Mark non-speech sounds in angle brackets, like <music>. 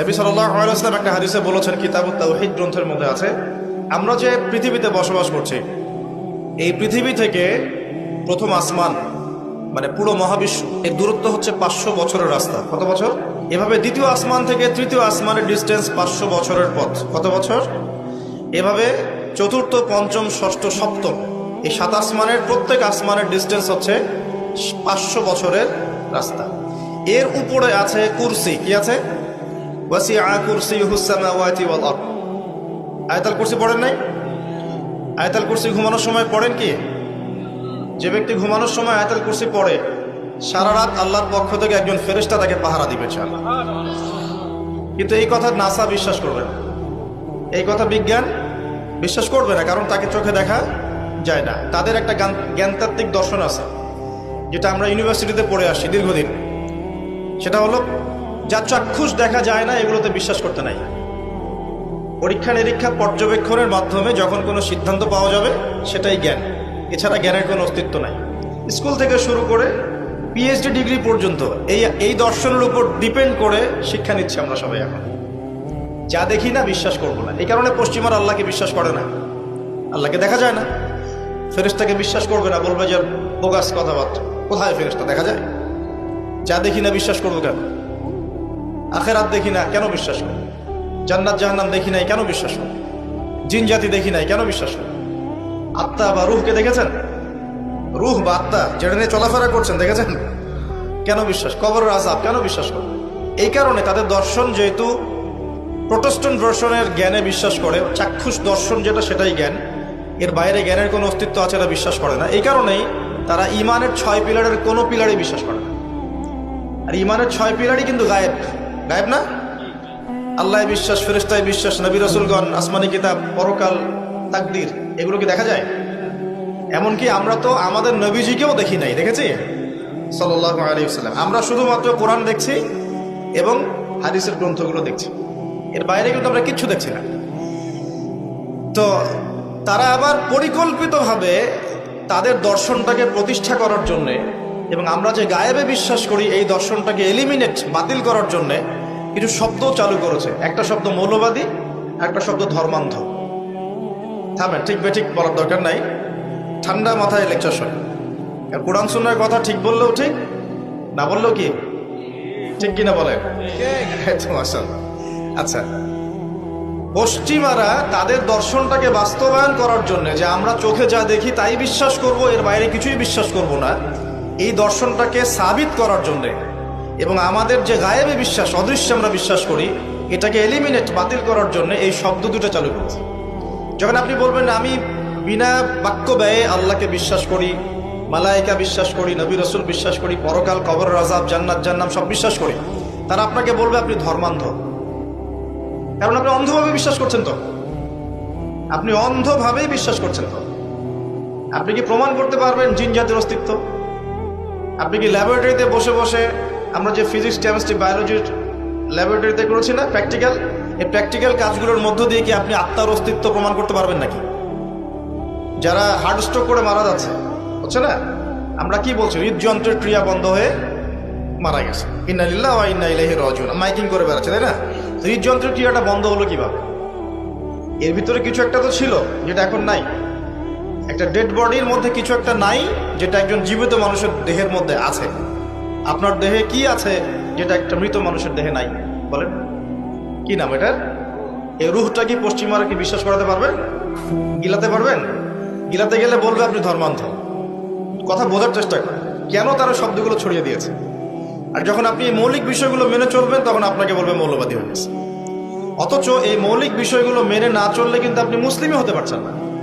নবী সাল্লাম একটা হাদিসে বলেছেন কিতাব তাওহিদ গ্রন্থের মধ্যে আছে, আমরা যে পৃথিবীতে বসবাস করছি, এই পৃথিবী থেকে প্রথম আসমান মানে পুরো মহাবিশ্ব, এর দূরত্ব হচ্ছে পাঁচশো বছরের রাস্তা। কত বছর? এভাবে দ্বিতীয় আসমান থেকে তৃতীয় আসমানের ডিস্টেন্স পাঁচশো বছরের পথ। কত বছর? এভাবে চতুর্থ, পঞ্চম, ষষ্ঠ, সপ্তম, এই সাত আসমানের প্রত্যেক আসমানের ডিস্টেন্স হচ্ছে পাঁচশো বছরের রাস্তা। এর উপরে আছে কুরসি, কি আছে? আয়াতাল কুরসি পড়েন নাই? আয়াতাল কুরসি ঘুমানোর সময় পড়েন কি? যে ব্যক্তি ঘুমানোর সময় আয়াতাল কুরসি পড়ে, সারা রাত আল্লাহর পক্ষ থেকে একজন ফেরেশতা তাকে পাহারা দিবে কিন্তু এই কথা নাসা বিশ্বাস করবে না। এই কথা বিজ্ঞান বিশ্বাস করবে না, কারণ তাকে চোখে দেখা যায় না। তাদের একটা জ্ঞান- জ্ঞানতাত্ত্বিক দর্শন আছে, যেটা আমরা ইউনিভার্সিটিতে পড়ে আসছি দীর্ঘদিন। সেটা হলো যা চাক্ষুষ দেখা যায় না, এগুলোতে বিশ্বাস করতে নাই। পরীক্ষা নিরীক্ষা পর্যবেক্ষণের মাধ্যমে যখন কোনো সিদ্ধান্ত পাওয়া যাবে, সেটাই জ্ঞান। এছাড়া জ্ঞানের কোনো অস্তিত্ব নাই। স্কুল থেকে শুরু করে পিএইচডি ডিগ্রি পর্যন্ত এই এই দর্শনের উপর ডিপেন্ড করে শিক্ষা নিচ্ছি আমরা সবাই এখন। যা দেখি না, বিশ্বাস করব না। এই কারণে পশ্চিমার আল্লাহকে বিশ্বাস করে না। আল্লাহকে দেখা যায় না। ফেরেশতাকে বিশ্বাস করবে না। বলবে যে, বোগাস কথাবার্তা। কোথায় ফেরেশতা? দেখা যায়? যা দেখি না, বিশ্বাস করব কেন? আখেরাত দেখি না, কেন বিশ্বাস করব জান্নাত, জাহান্নাম দেখি নাই, কেন বিশ্বাস করব জিন জাতি দেখি নাই, কেন বিশ্বাস করব আত্মা বা রুহকে দেখেছেন? রুহ বা আত্মা, যেটা নিয়ে চলাফেরা করছেন, দেখেছেন? কেন বিশ্বাস? কবরের আজাব কেন বিশ্বাস করব এই কারণে তাদের দর্শন যেহেতু প্রোটেস্টন দর্শনের জ্ঞানে বিশ্বাস করে, চাক্ষুষ দর্শন যেটা, সেটাই জ্ঞান। এর বাইরে জ্ঞানের কোনো অস্তিত্ব আছে এটা বিশ্বাস করে না। এই কারণেই তারা ইমানের ছয় পিলারের কোনো পিলারই বিশ্বাস করে না। আর ইমানের ছয় পিলারই কিন্তু গায়েব। গায়েব না? আল্লাহ বিশ্বাস ফেরেস্তায় বিশ্বাস, নবী রসুলগণ, আসমানি কিতাব, পরকাল, তাকদির, এগুলো কি দেখা যায়? এমনকি আমরা তো আমাদের নবীজিকেও দেখি নাই, দেখেছি? সাল্লাহ আলী সাল্লাম আমরা শুধুমাত্র কোরআন দেখছি এবং হাদিসের গ্রন্থগুলো দেখছি। এর বাইরে কিন্তু আমরা কিচ্ছু দেখছি না। তো তারা আবার পরিকল্পিতভাবে তাদের দর্শনটাকে প্রতিষ্ঠা করার জন্যে এবং আমরা যে গায়েবে বিশ্বাস করি, এই দর্শনটাকে এলিমিনেট বাতিল করার জন্যে কিছু শব্দ চালু করেছে। একটা শব্দ মৌলবাদী একটা শব্দ ধর্মান্ধ। থামেন, ঠিক বেঠিক বলার দরকার নাই। ঠান্ডা মাথায় লেকচার শোনে কোরআন সুন্নার কথা ঠিক বললেও ঠিক, না বললেও কি? ঠিক কিনা <laughs> মাশাআল্লাহ। আচ্ছা। পশ্চিমারা তাদের দর্শনটাকে বাস্তবায়ন করার জন্য যে আমরা চোখে যা দেখি তাই বিশ্বাস করব, এর বাইরে কিছুই বিশ্বাস করব না। এই দর্শনটাকে সাবিত করার জন্যে। এবং আমাদের যে গায়েবে বিশ্বাস, অদৃশ্যে আমরা বিশ্বাস করি, এটাকে এলিমিনেট বাতিল করার জন্য এই শব্দ দুটো চালু করেছে যখন আপনি বলবেন, আমি বিনা বাক্য ব্যয়ে আল্লাহকে বিশ্বাস করি মালাইকা বিশ্বাস করি, নবী রসুল বিশ্বাস করি, পরকাল কবর রাজাব জান্নাত জান্নাম সব বিশ্বাস করি, তারা আপনাকে বলবে, আপনি ধর্মান্ধ। কারণ আপনি অন্ধভাবে বিশ্বাস করছেন তো। আপনি অন্ধভাবেই বিশ্বাস করছেন তো। আপনি কি প্রমাণ করতে পারবেন জিন জাতির অস্তিত্ব? আপনি কি ল্যাবরেটরিতে বসে বসে আমরা যে ফিজিক্স কেমিস্ট্রি বায়োলজির ল্যাবরেটরিতে করেছি না প্র্যাকটিক্যাল এই প্র্যাকটিক্যাল কাজগুলোর মধ্য দিয়ে কি আপনি আত্মার অস্তিত্ব প্রমাণ করতে পারবেন নাকি? যারা হার্ট স্ট্রোক করে মারা যাচ্ছে, হচ্ছে না? আমরা কি বলছি? হৃদযন্ত্রের ক্রিয়া বন্ধ হয়ে মারা গেছে। ইন্নালিল্লাহ ওয়া ইন্না ইলাইহি রাজিউন। মাইকিং করে বেড়াচ্ছে, তাই না? হৃদযন্ত্রের ক্রিয়াটা বন্ধ হলো কীভাবে? এর ভিতরে কিছু একটা তো ছিল, যেটা এখন নাই। একটা ডেড বডির মধ্যে কিছু একটা নাই, যেটা একজন জীবিত মানুষের দেহের মধ্যে আছে। আপনার দেহে কি আছে, যেটা একটা মৃত মানুষের দেহে নাই? বলেন। কি নাম এটার? এই রুহটা কি পশ্চিমারা কি বিশ্বাস করাতে পারবেন? গিলাতে পারবেন? গিলাতে গেলে বলবে আপনি ধর্মান্ধ। কথা বোঝার চেষ্টা করেন। কেন তারা শব্দগুলো ছড়িয়ে দিয়েছে? আর যখন আপনি এই মৌলিক বিষয়গুলো মেনে চলবেন, তখন আপনাকে বলবে মৌলবাদী হয়ে গেছে। অথচ এই মৌলিক বিষয়গুলো মেনে না চললে কিন্তু আপনি মুসলিমই হতে পারছেন না।